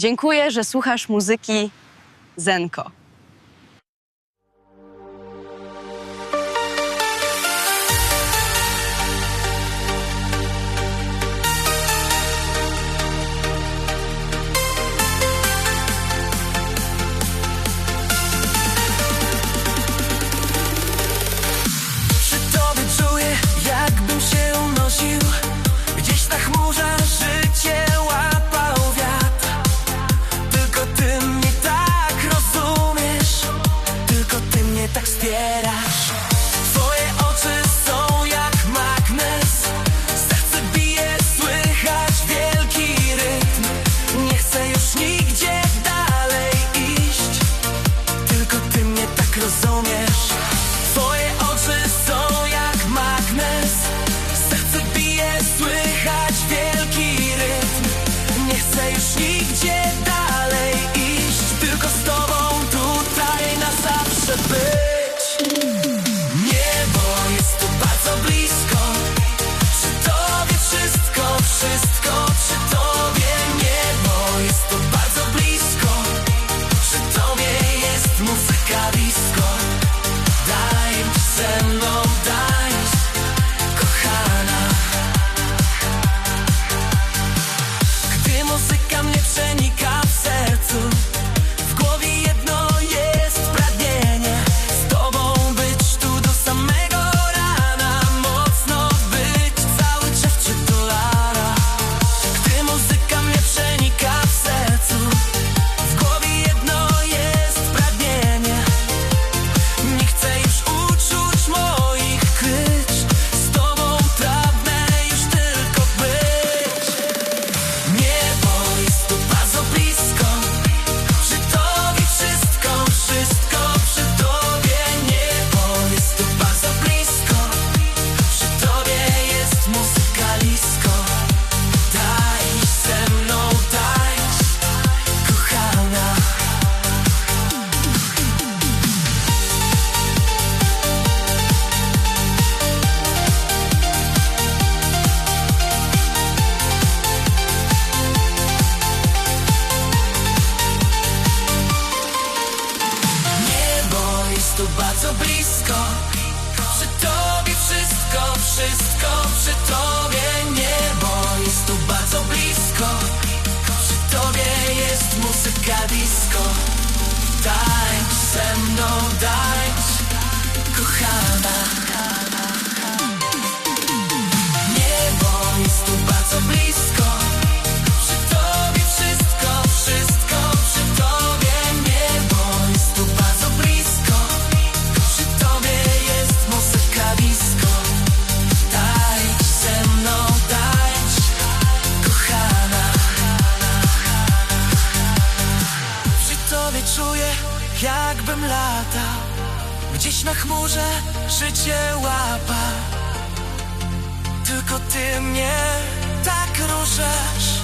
Dziękuję, że słuchasz muzyki Zenko. existieras. wszystko, przy tobie wszystko, wszystko przy tobie. lata Gdzieś na chmurze życie łapa. Tylko ty mnie tak ruszasz